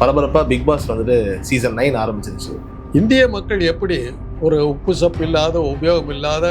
பரபரப்பாக Big Boss வந்துட்டு season nine ஆரம்பிச்சிருச்சு. இந்திய மக்கள் எப்படி ஒரு உப்பு சப்பு இல்லாத உபயோகம் இல்லாத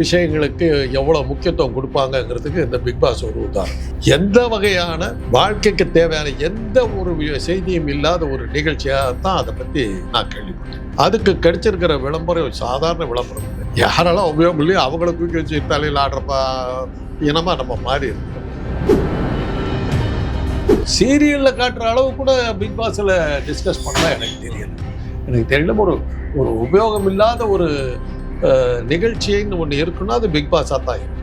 விஷயங்களுக்கு எவ்வளோ முக்கியத்துவம் கொடுப்பாங்கங்கிறதுக்கு இந்த பிக் பாஸ் ஒரு உதாரணம். எந்த வகையான வாழ்க்கைக்கு தேவையான எந்த ஒரு செய்தியும் இல்லாத ஒரு நிகழ்ச்சியாக தான் அதை பற்றி நான் கேள்விப்பட்டேன். அதுக்கு கிடைச்சிருக்கிற விளம்பரம் சாதாரண விளம்பரம் யாரெல்லாம் உபயோகம் இல்லையோ அவங்களுக்கு தலையில் ஆடுறப்ப இனமாக நம்ம மாறி இருக்கிறோம் சீரியலில் காட்டுற அளவு கூட பிக் பாஸில் டிஸ்கஸ் பண்ணலாம் எனக்கு தெரியல. எனக்கு தெரியல ஒரு ஒரு உபயோகம் இல்லாத ஒரு நிகழ்ச்சின்னு ஒன்று இருக்குன்னா அது பிக் பாஸாக தான் இருக்கும்.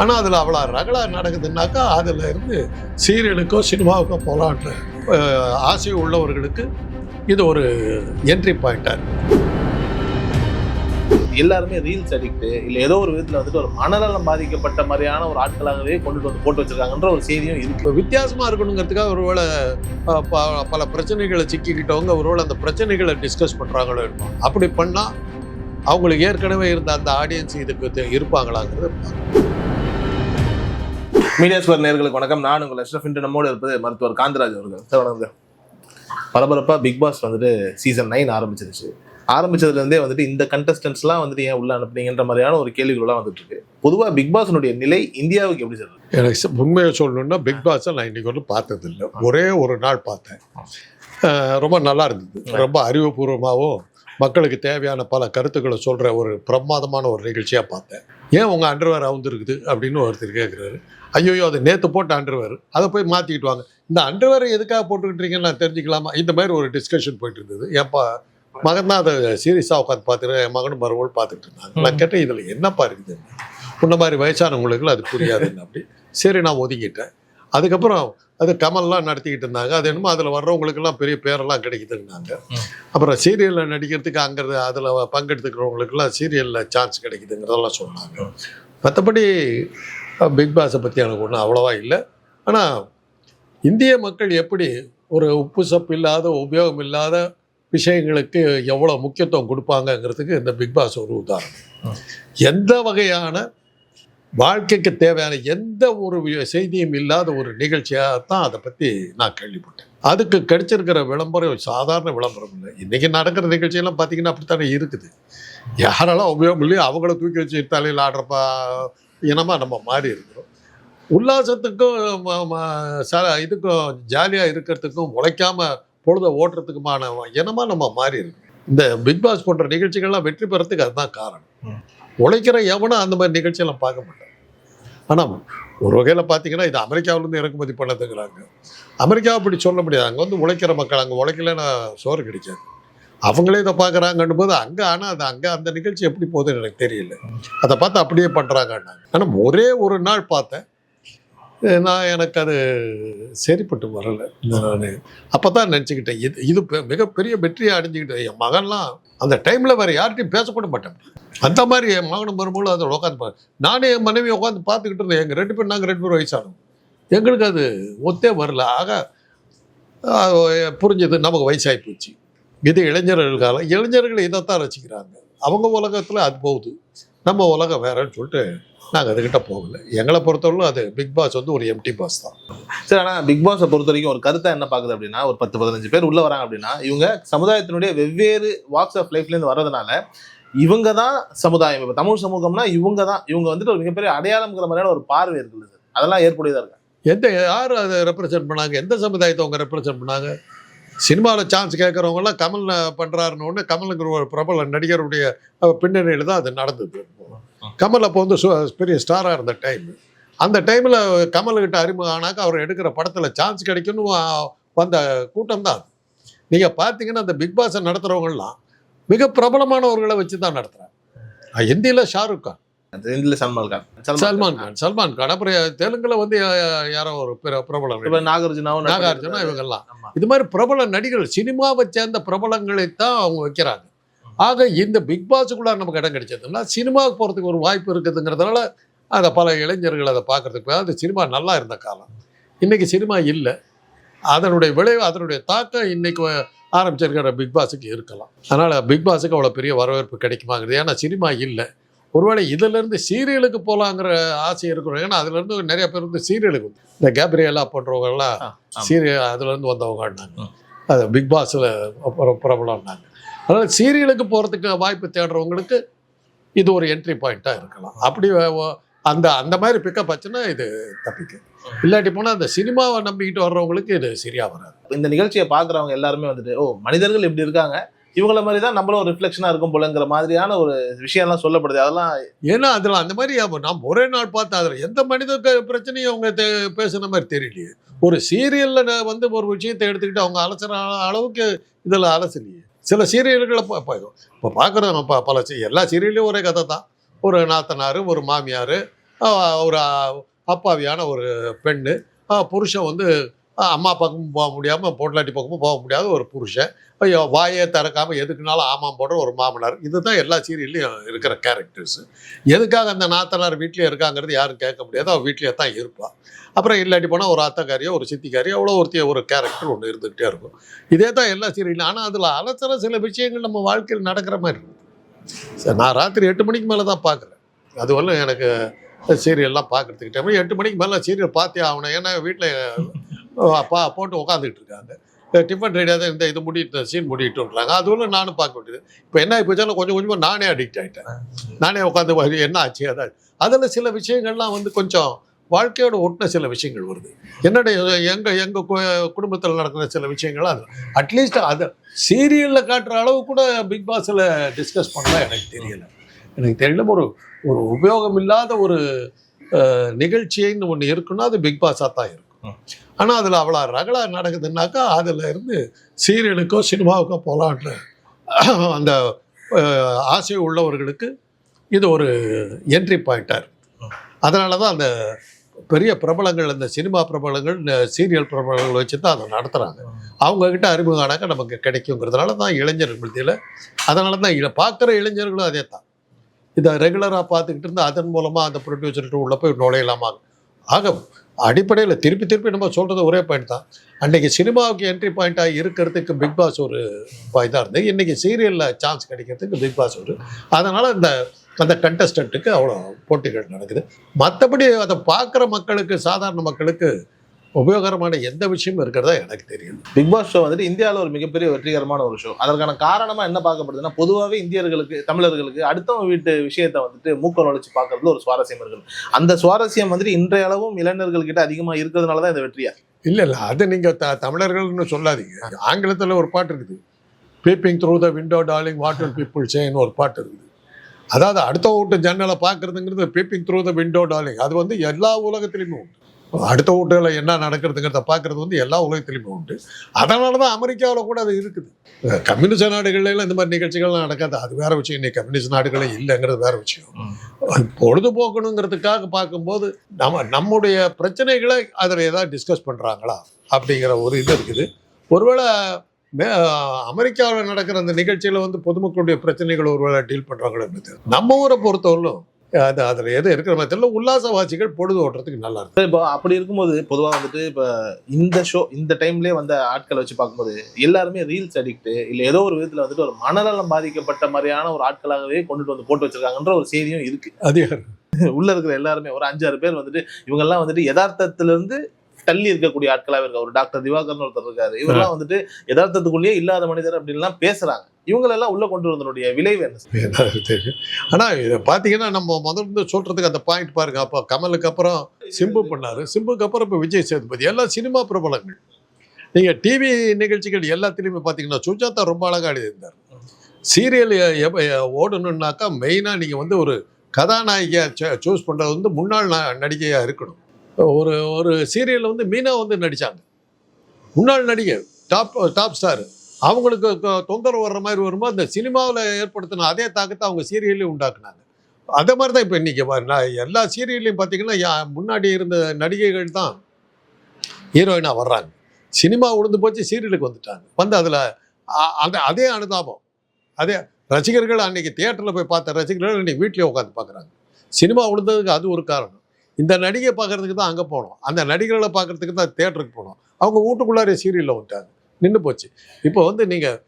ஆனால் அதில் அவ்வளோ ரகலா நடக்குதுன்னாக்கா அதில் இருந்து சீரியலுக்கோ சினிமாவுக்கோ போகலான்ற ஆசை உள்ளவர்களுக்கு இது ஒரு என்ட்ரி பாயிண்டாக இருக்கும் எல்லாருமே ரீல்ஸ் அடிக்ட் இல்ல ஏதோ ஒரு விதத்துல வந்துட்டு ஒரு மனநலம் பாதிக்கப்பட்ட மாதிரியான ஒரு ஆட்களாகவே கொண்டுட்டு வந்து போட்டு வச்சிருக்காங்கன்ற ஒரு செய்தியும் இருக்கு. இப்போ வித்தியாசமாக இருக்கணுங்கிறதுக்காக ஒருவேளை பல பிரச்சனைகளை சிக்கிக்கிட்டவங்க ஒருவேளை அந்த பிரச்சனைகளை டிஸ்கஸ் பண்ணுறாங்களோ இருக்கும் அப்படி பண்ணால் அவங்களுக்கு ஏற்கனவே இருந்த அந்த ஆடியன்ஸ் இதுக்கு இருப்பாங்களாங்கிறது. மீடியா நேர்களுக்கு வணக்கம். நான் உங்கள் அஷ்ரஃப் இன்று நம்மோடு இருப்பது மருத்துவர் காந்தராஜ் அவர்கள். சார் வணக்கம். சார் பரபரப்பா பிக் பாஸ் வந்துட்டு சீசன் நைன் ஆரம்பிச்சிருச்சு. ஆரம்பிச்சதுல இருந்தே வந்துட்டு இந்த கண்டஸ்டன்ஸ்லாம் வந்துட்டு ஏன் உள்ள அனுப்புனீங்கன்ற மாதிரியான ஒரு கேள்விகள்லாம் வந்துட்டு இருக்கு பொதுவா பிக் பாஸ்னுடைய நிலை இந்தியாவுக்கு எப்படி சார் எனக்கு உண்மையை சொல்லணும்னா பிக் பாஸை நான் இன்னைக்கு ஒன்றும் பார்த்ததில்லை. ஒரே ஒரு நாள் பார்த்தேன். ரொம்ப நல்லா இருந்தது. ரொம்ப அறிவுபூர்வமாகவும் மக்களுக்கு தேவையான பல கருத்துக்களை சொல்கிற ஒரு பிரமாதமான ஒரு நிகழ்ச்சியாக பார்த்தேன். ஏன் உங்கள் அண்டர்வேர் அவுந்துருக்குது அப்படின்னு ஒருத்தர் கேட்குறாரு ஐயோ அது நேற்று போட்ட அண்டர்வேர் அதை போய் மாற்றிக்கிட்டு வாங்க. இந்த அண்டர்வேரை எதுக்காக போட்டுக்கிட்டீங்கன்னு நான் தெரிஞ்சுக்கலாமா? இந்த மாதிரி ஒரு டிஸ்கஷன் போயிட்டு இருந்தது. ஏன்ப்பா மகன் தான் அதை சீரியஸாக உட்காந்து பார்த்துட்டு என் மகனும் மருமகளும் பார்த்துட்டு இருந்தாங்க. நான் கேட்டேன் இதில் என்னப்பா இருக்குது? உன்ன மாதிரி வயசானவங்களுக்கு அது புரியாதுன்னு அப்படி. சரி நான் ஒதுங்கிட்டேன். அதுக்கப்புறம் அது கமல்லாம் நடத்திக்கிட்டு இருந்தாங்க. அது என்னமோ அதில் வர்றவங்களுக்கெல்லாம் பெரிய பேரெல்லாம் கிடைக்குதுன்னாங்க. அப்புறம் சீரியலில் நடிக்கிறதுக்கு அங்கே அதில் பங்கெடுத்துக்கிறவங்களுக்கெல்லாம் சீரியலில் சான்ஸ் கிடைக்குதுங்கிறதெல்லாம் சொன்னாங்க. மற்றபடி பிக் பாஸை பற்றி எனக்கு ஒன்றும் அவ்வளோவா இல்லை. ஆனால் இந்திய மக்கள் எப்படி ஒரு உப்பு சப்பு இல்லாத உபயோகம் இல்லாத விஷயங்களுக்கு எவ்வளோ முக்கியத்துவம் கொடுப்பாங்கங்கிறதுக்கு இந்த பிக் பாஸ் ஒரு உதாரணம். எந்த வகையான வாழ்க்கைக்கு தேவையான எந்த ஒரு செய்தியும் இல்லாத ஒரு நிகழ்ச்சியாக தான் அதை பற்றி நான் கேள்விப்பட்டேன். அதுக்கு கிடைச்சிருக்கிற விளம்பரம் சாதாரண விளம்பரம் இல்லை. இன்றைக்கி நடக்கிற நிகழ்ச்சியெல்லாம் பார்த்தீங்கன்னா அப்படித்தானே இருக்குது. யாரெல்லாம் உபயோகம் இல்லையோ அவங்கள தூக்கி வச்சு தலையில் ஆடுறப்பா இனமாக நம்ம மாறி இருக்கிறோம். உல்லாசத்துக்கும் ச- இதுக்கும் ஜாலியாக இருக்கிறதுக்கும் உழைக்காமல் பொழுத ஓட்டுறதுக்குமான இனமாக நம்ம மாறி இருக்கோம் இந்த பிக் பாஸ் போன்ற நிகழ்ச்சிகள்லாம் வெற்றி பெறத்துக்கு அதுதான் காரணம். உழைக்கிற எவனும் அந்த மாதிரி நிகழ்ச்சியெல்லாம் பார்க்க மாட்டான். ஆனால் ஒரு வகையில் பார்த்தீங்கன்னா இது அமெரிக்காவிலேருந்து இறக்குமதி பண்ணதுங்கிறாங்க. அமெரிக்காவை அப்படி சொல்ல முடியாது. அங்கே வந்து உழைக்கிற மக்கள் அங்கே உழைக்கலைன்னா சோறு கிடைக்காது. அவங்களே இதை பார்க்குறாங்கன்னும் போது அங்கே ஆனால் அது அங்கே அந்த நிகழ்ச்சி எப்படி போகுதுன்னு எனக்கு தெரியல. அதை பார்த்து அப்படியே பண்ணுறாங்கன்னாங்க ஆனால் ஒரே ஒரு நாள் பார்த்தேன். நான் எனக்கு அது சரிப்பட்டு வரலை. நான். அப்போ தான் நினச்சிக்கிட்டேன். இது இது மிகப்பெரிய வெற்றியை அடைஞ்சிக்கிட்டேன் என் மகன்லாம் அந்த டைமில் வேறு யார்கிட்டையும் பேசக்கூட மாட்டேன். அந்த மாதிரி என் மகனும் வரும்போது அதில் உட்காந்து பா நானே என் மனைவி உட்காந்து பார்த்துக்கிட்டு இருந்தேன் எங்கள் ரெண்டு பேர் நாங்கள் ரெண்டு பேரும் வயசானோம். எங்களுக்கு அது ஒத்தே வரல. ஆக புரிஞ்சது நமக்கு வயசாகி போச்சு. இது இளைஞர்கள் இளைஞர்கள் இதைத்தான் ரசிக்கிறாங்க. அவங்க உலகத்தில் அது போகுது. நம்ம உலகம் வேறன்னு சொல்லிட்டு நாங்கள் அதுக்கிட்ட போகல. எங்களை பொறுத்தவரைக்கும் அது பிக் பாஸ் வந்து ஒரு எம்டி பாஸ் தான். சரி ஆனா பிக் பாஸை பொறுத்த வரைக்கும் ஒரு கருத்தை என்ன பாக்குது அப்படின்னா ஒரு பத்து பதினஞ்சு பேர் உள்ள வராங்க அப்படின்னா இவங்க சமுதாயத்தினுடைய வெவ்வேறு வாக்ஸ் ஆஃப் லைஃப்ல இருந்து வர்றதுனால இவங்க தான் சமுதாயம். இப்போ தமிழ் சமூகம்னா இவங்க தான். இவங்க வந்துட்டு ஒரு மிகப்பெரிய அடையாளம்ங்கிற மாதிரியான ஒரு பார்வை இருக்குது. சார் அதெல்லாம் ஏற்புடையதா இருக்கு? எந்த யார் அதை ரெப்ரசன்ட் பண்ணாங்க? எந்த சமுதாயத்தை அவங்க ரெப்ரசன்ட் பண்ணாங்க? சினிமாவில் சான்ஸ் கேட்குறவங்கலாம் கமல் பண்ணுறாருன்னு ஒன்று கமலுங்கிற ஒரு பிரபல நடிகருடைய பின்னணியில் தான் அது நடந்தது. கமல் அப்போ வந்து பெரிய ஸ்டாராக இருந்த டைம் அந்த டைமில் கமல்கிட்ட அறிமுகம் ஆனாக்க அவர் எடுக்கிற படத்தில் சான்ஸ் கிடைக்கும்னு வந்த கூட்டம் தான் நீங்கள் பார்த்தீங்கன்னா அந்த பிக் பாஸை நடத்துகிறவங்கலாம் மிக பிரபலமானவர்களை வச்சு தான் நடத்துகிறாங்க ஹிந்தியில் ஷாருக் கான். இந்தில சல்மான் கான். சல்மான் கான். சல்மான் கான் அப்புறம் தெலுங்குல வந்து யாரோ ஒரு பிர- பிரபல இப்ப நடிகர். நாகார்ஜுனாவும் நாகார்ஜுனா இவங்கெல்லாம். இது மாதிரி பிரபல நடிகர்கள் சினிமாவை சேர்ந்த பிரபலங்களை தான் அவங்க வைக்கிறாங்க. ஆக இந்த பிக் பாஸுக்குள்ள நமக்கு இடம் கிடைச்சதுன்னா சினிமாவுக்கு போகிறதுக்கு ஒரு வாய்ப்பு இருக்குதுங்கிறதுனால அதை பல இளைஞர்கள் அதை பார்க்கறதுக்கு அது சினிமா நல்லா இருந்த காலம். இன்னைக்கு சினிமா இல்லை. அதனுடைய விளைவு அதனுடைய தாக்கம் இன்னைக்கு ஆரம்பிச்சிருக்கிற பிக் பாஸுக்கு இருக்கலாம். அதனால் பிக் பாஸுக்கு அவ்வளோ பெரிய வரவேற்பு கிடைக்குமாங்கிறது. ஏன்னா சினிமா இல்லை. ஒருவேளை இதிலேருந்து சீரியலுக்கு போகலாங்கிற ஆசை இருக்கிறோம். ஏன்னா அதுலேருந்து நிறைய பேர் வந்து சீரியலுக்கு இந்த கேப்ரியலா போன்றவங்கெல்லாம். சீரியல் அதுலேருந்து வந்தவங்கன்னாங்க. அது பிக் பாஸில் பிரபலம்னாங்க அதனால் சீரியலுக்கு போகிறதுக்கு வாய்ப்பு தேடுறவங்களுக்கு இது ஒரு என்ட்ரி பாயிண்ட்டாக இருக்கலாம். அப்படி அந்த அந்த மாதிரி பிக்கப் ஆச்சுன்னா இது தப்பிக்கும். இல்லாட்டி போனால் அந்த சினிமாவை நம்பிக்கிட்டு வர்றவங்களுக்கு இது சரியாக வராது. இந்த நிகழ்ச்சியை பார்க்குறவங்க எல்லாருமே வந்துட்டு ஓ மனிதர்கள் இப்படி இருக்காங்க. இவங்கள மாதிரி தான் நம்மளும் ஒரு ரிஃப்ளெக்ஷனாக இருக்கும் போலங்கிற மாதிரியான ஒரு விஷயம்லாம் சொல்லப்படுது. அதெல்லாம் ஏன்னா அதில் அந்த மாதிரி நாம் ஒரே நாள் பார்த்து அதில் எந்த மனித பிரச்சனையும் அவங்க பேசுன மாதிரி தெரியலையே. ஒரு சீரியலில் வந்து ஒரு விஷயத்தை எடுத்துக்கிட்டு அவங்க அலசுற அளவுக்கு இதில் அலசலையே. சில சீரியல்களை இப்போ பார்க்குறோம் இப்போ பல எல்லா சீரியல்லையும் ஒரே கதை தான். ஒரு நாத்தனார் ஒரு மாமியார் ஒரு அப்பாவியான ஒரு பெண்ணு புருஷன் வந்து அம்மா பக்கமும் போக முடியாமல் பொண்டாட்டி பக்கமும் போக முடியாத ஒரு புருஷன். ஐயோ வாயே திறக்காமல் எதுக்குனாலும் ஆமாம் போடுற ஒரு மாமனார். இதுதான் எல்லா சீரியல்லையும் இருக்கிற கேரக்டர்ஸ் எதுக்காக அந்த நாத்தனார் வீட்லேயே இருக்காங்கிறது யாரும் கேட்க முடியாது. அவள் வீட்லேயே தான் இருப்பாள் அப்புறம் இல்லாட்டி போனால் ஒரு அத்தக்காரியோ ஒரு சித்திக்காரியோ அவ்வளோ ஒருத்திய ஒரு கேரக்டர் ஒன்று இருந்துக்கிட்டே இருக்கும். இதே தான் எல்லா சீரியலும் ஆனால் அதில் அலசர சில விஷயங்கள் நம்ம வாழ்க்கையில் நடக்கிற மாதிரி இருக்குது சார் நான் ராத்திரி எட்டு மணிக்கு மேலே தான் பார்க்குறேன். அது வரலும் எனக்கு சீரியல்லாம் பார்க்குறதுக்கு டைம். எட்டு மணிக்கு மேலே சீரியல் பார்த்தே ஆகணும். ஏன்னா வீட்டில் அப்பா போட்டு உட்காந்துக்கிட்டு இருக்காங்க டிஃபன் ரெடியாக தான் இந்த இது முடிட்டு சீன் முடிட்டுன்றாங்க. அதுவும் நானும் பார்க்க வேண்டியது. இப்போ என்ன ஆகிப்போச்சாலும் கொஞ்சம் கொஞ்சமாக நானே அடிக்ட் ஆகிட்டேன் நானே உட்காந்து என்ன ஆச்சு அதான். அதில் சில விஷயங்கள்லாம் வந்து கொஞ்சம் வாழ்க்கையோட ஒட்டின சில விஷயங்கள் வருது. என்னுடைய எங்கள் எங்கள் குடும்பத்தில் நடக்கிற சில விஷயங்கள் அது அட்லீஸ்ட் அதை சீரியலில் காட்டுற அளவு கூட பிக் பாஸில் டிஸ்கஸ் பண்ணலாம் எனக்கு தெரியலை. எனக்கு தெரியல ஒரு ஒரு உபயோகம் இல்லாத ஒரு நிகழ்ச்சின்னு ஒன்று இருக்குன்னா அது பிக் பாஸாக தான் இருக்கும். ஆனால் அதில் அவ்வளோ ரகலா நடக்குதுன்னாக்கா அதில் இருந்து சீரியலுக்கோ சினிமாவுக்கோ போகலான்ற அந்த ஆசை உள்ளவர்களுக்கு இது ஒரு என்ட்ரி பாயிண்டாக அதனால தான் அந்த பெரிய பிரபலங்கள் அந்த சினிமா பிரபலங்கள் இந்த சீரியல் பிரபலங்கள் வச்சு தான் அதை நடத்துகிறாங்க அவங்கக்கிட்ட அறிமுகமானாக்க நமக்கு கிடைக்குங்கிறதுனால தான் இளைஞர்கள் மத்தியில் அதனால தான் இதை பார்க்குற இளைஞர்களும் அதே தான் இதை ரெகுலராக பார்த்துக்கிட்டு இருந்து அதன் மூலமாக அந்த ப்ரொடியூசர்கிட்ட உள்ளே போய் நுழையலாமா? ஆக அடிப்படையில் திருப்பி திருப்பி நம்ம சொல்கிறது ஒரே பாயிண்ட் தான். அன்னைக்கு சினிமாவுக்கு என்ட்ரி பாயிண்ட்டாக இருக்கிறதுக்கு பிக் பாஸ் ஒரு இதாக இருந்தது. இன்றைக்கி சீரியலில் சான்ஸ் கிடைக்கிறதுக்கு பிக் பாஸ் ஒரு. அதனால் இந்த அந்த கண்டஸ்டண்ட்டுக்கு அவ்வளோ போட்டிகள் நடக்குது. மற்றபடி அதை பார்க்குற மக்களுக்கு சாதாரண மக்களுக்கு உபயோகரமான எந்த விஷயமும் இருக்கிறதா எனக்கு தெரியும். பிக் பாஸ் ஷோ வந்துட்டு இந்தியாவில் ஒரு மிகப்பெரிய வெற்றிகரமான ஒரு ஷோ அதற்கான காரணமாக என்ன பார்க்கப்படுதுன்னா பொதுவாகவே இந்தியர்களுக்கு தமிழர்களுக்கு அடுத்தவங்க வீட்டு விஷயத்தை வந்துட்டு மூக்க நுழைச்சு பார்க்கறதுல ஒரு சுவாரஸ்யம் இருக்குது. அந்த சுவாரஸ்யம் வந்துட்டு இன்றைய அளவும் இளைஞர்கள்கிட்ட அதிகமாக இருக்கிறதுனால தான் இந்த வெற்றியா? இல்லை இல்லை. அது நீங்கள் த தமிழர்கள்னு சொல்லாதீங்க. ஆங்கிலத்தில் ஒரு பாட்டு இருக்குது. Peeping through the window darling what will people சேன்னு ஒரு பாட்டு இருக்குது. அதாவது அடுத்த வீட்டு ஜன்னலை பார்க்குறதுங்கிறது peeping through the window darling அது வந்து எல்லா உலகத்திலையுமே உண்டு. அடுத்த வீட்டில் என்ன நடக்கிறதுங்கிறத பார்க்குறது வந்து எல்லா உலகத்துலேயுமே உண்டு. அதனால தான் அமெரிக்காவில் கூட அது இருக்குது. கம்யூனிஸ்ட் நாடுகள்லாம் இந்த மாதிரி நிகழ்ச்சிகள்லாம் நடக்காது. அது வேற விஷயம். இன்னைக்கு கம்யூனிஸ்ட் நாடுகளே இல்லைங்கிறது வேற விஷயம். பொழுதுபோக்கணுங்கிறதுக்காக பார்க்கும்போது நம்ம நம்முடைய பிரச்சனைகளை அதில் ஏதாவது டிஸ்கஸ் பண்ணுறாங்களா அப்படிங்கிற ஒரு இது இருக்குது. ஒருவேளை மே அமெரிக்காவில் நடக்கிற அந்த நிகழ்ச்சியில் வந்து பொதுமக்களுடைய பிரச்சனைகளை ஒருவேளை டீல் பண்ணுறாங்களோ நம்ம ஊரை பொறுத்தவரையிலும் அது அதில் எது இருக்கிற மாதிரி தெரியல. உல்லாசவாசிகள் பொழுது ஓட்டுறதுக்கு நல்லா இருக்கும். இப்போ அப்படி இருக்கும்போது பொதுவாக வந்துட்டு இப்போ இந்த ஷோ இந்த டைம்லேயே வந்த ஆட்களை வச்சு பார்க்கும்போது எல்லாருமே ரீல்ஸ் அடிக்ட் இல்லை ஏதோ ஒரு விதத்தில் வந்துட்டு ஒரு மனநலம் பாதிக்கப்பட்ட மாதிரியான ஒரு ஆட்களாகவே கொண்டுட்டு வந்து போட்டு வச்சிருக்காங்கன்ற ஒரு செய்தியும் இருக்கு. அது உள்ள இருக்கிற எல்லாருமே ஒரு அஞ்சாறு பேர் வந்துட்டு இவங்கெல்லாம் வந்துட்டு யதார்த்தத்துல இருந்து தள்ளி இருக்கக்கூடிய ஆட்களாவே இருக்காங்க. ஒரு டாக்டர் திவாகர்னு ஒருத்தர் இருக்காரு. இவரெல்லாம் வந்துட்டு யதார்த்தத்துக்குள்ளேயே இல்லாத மனிதர் அப்படின்லாம் பேசுறாங்க. இவங்களெல்லாம் உள்ள கொண்டு வந்தனுடைய விளைவு என்ன? தெரியும் ஆனால் இதை பார்த்தீங்கன்னா நம்ம முதல்ல இருந்து சொல்கிறதுக்கு அந்த பாயிண்ட் பாருங்க. அப்போ கமலுக்கு அப்புறம் சிம்பு பண்ணார். சிம்புக்கு அப்புறம் இப்போ விஜய் சேதுபதி. எல்லாம் சினிமா பிரபலங்கள். நீங்கள் டிவி நிகழ்ச்சிகள் எல்லாத்துலேயுமே பார்த்தீங்கன்னா சுஜாதா ரொம்ப அழகாக எழுதியிருந்தார். சீரியல் ஓடணுன்னாக்கா மெயினாக நீங்கள் வந்து ஒரு கதாநாயகியாக சூஸ் பண்ணுறது வந்து முன்னாள் நடிகையாக இருக்கணும். ஒரு ஒரு சீரியலில் வந்து மீனா வந்து நடித்தாங்க முன்னாள் நடிகை டாப் டாப் ஸ்டார். அவங்களுக்கு தொந்தரவு வர்ற மாதிரி வரும்போது அந்த சினிமாவில் ஏற்படுத்தின அதே தாக்கத்தை அவங்க சீரியல்லையும் உண்டாக்குனாங்க. அதே மாதிரி தான் இப்போ இன்றைக்கி எல்லா சீரியல்லையும் பார்த்தீங்கன்னா யா- முன்னாடி இருந்த நடிகைகள் தான் ஹீரோயினாக வர்றாங்க. சினிமா உழுந்து போச்சு சீரியலுக்கு வந்துட்டாங்க. வந்து அதில் அந்த அதே அனுதாபம். அதே ரசிகர்கள் அன்றைக்கி தியேட்டரில் போய் பார்த்த ரசிகர்கள் இன்றைக்கி வீட்லேயே உட்காந்து பார்க்குறாங்க சினிமா உழுந்ததுக்கு அது ஒரு காரணம். இந்த நடிகை பார்க்கறதுக்கு தான் அங்கே போனோம். அந்த நடிகர்களை பார்க்கறதுக்கு தான் தேட்டருக்கு போனோம். அவங்க வீட்டுக்குள்ளாரே சீரியலில் வந்துட்டாங்க. நின்று போச்சு. இப்போ வந்து நீங்கள்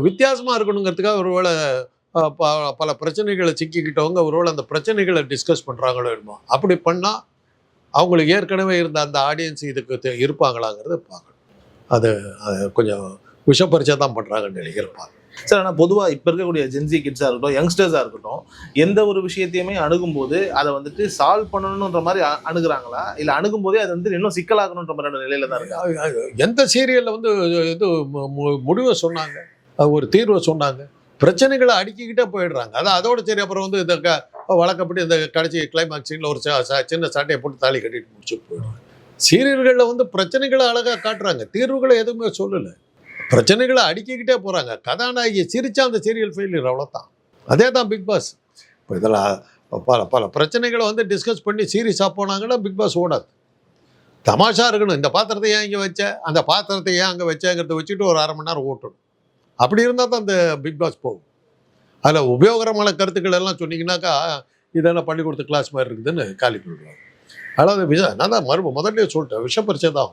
வித்தியாசமாக இருக்கணுங்கிறதுக்காக ஒருவேளை ப- பல பிரச்சனைகளை சிக்கிக்கிட்டவங்க ஒருவேளை அந்த பிரச்சனைகளை டிஸ்கஸ் பண்ணுறாங்களோ என்னமோ அப்படி பண்ணால் அவங்களுக்கு ஏற்கனவே இருந்த அந்த ஆடியன்ஸ் இதுக்கு தெ- இருப்பாங்களாங்கிறத பார்க்கணும். அது கொஞ்சம் விஷ தான் பண்ணுறாங்கன்னு நினைக்கிறேன் சார் ஆனால் பொதுவாக இப்போ இருக்கக்கூடிய ஜென்சி கிட்ஸாக இருக்கட்டும் யங்ஸ்டர்ஸாக இருக்கட்டும் எந்த ஒரு விஷயத்தையுமே அணுகும்போது அதை வந்துட்டு சால்வ் பண்ணணுன்ற மாதிரி அணுகிறாங்களா அணுகுறாங்களா? இல்லை அணுகும் போதே அது வந்து இன்னும் சிக்கலாகணுன்ற மாதிரியான நிலையில தான் இருக்கு. எந்த சீரியலில் வந்து இது மு- மு- முடிவை சொன்னாங்க? ஒரு தீர்வை சொன்னாங்க. பிரச்சனைகளை அடுக்கிக்கிட்டே போயிடுறாங்க. அதான் அதோட சரி அப்புறம் வந்து இந்த க வழக்கப்பட்டு இந்த கடைசி கிளைமாக்ஸ் சீனில் ஒரு ச- சின்ன சட்டையை போட்டு தாலி கட்டிட்டு முடிச்சு போயிடுறாங்க. சீரியல்களில் வந்து பிரச்சனைகளை அழகாக காட்டுறாங்க. தீர்வுகளை எதுவுமே சொல்லலை. பிரச்சனைகளை அடுக்கிக்கிட்டே போகிறாங்க கதாநாயகி சிரிச்சா அந்த சீரியல் ஃபெயிலியர் அவ்வளோதான் அதே தான் பிக் பாஸ் இப்போ இதில் பல பல பிரச்சனைகளை வந்து டிஸ்கஸ் பண்ணி சீரியஸாக போனாங்கன்னா பிக் பாஸ் ஓடாது. தமாஷா இருக்கணும். இந்த பாத்திரத்தை ஏன் இங்கே வச்ச? அந்த பாத்திரத்தை ஏன் அங்கே வச்சேங்கிறத வச்சுட்டு ஒரு அரை மணி நேரம் ஓட்டணும். அப்படி இருந்தால் தான் அந்த பிக் பாஸ் போகும். அதில் உபயோகரமான கருத்துக்கள் எல்லாம் சொன்னீங்கன்னாக்கா இதெல்லாம் பள்ளிக்கூடத்து கிளாஸ் மாதிரி இருக்குதுன்னு காலி பண்ணிடுவாங்க அதாவது விஷ நான் தான் மறுபடியும் முதல்ல சொல்லிட்டேன். விஷ பரிச்சை தான்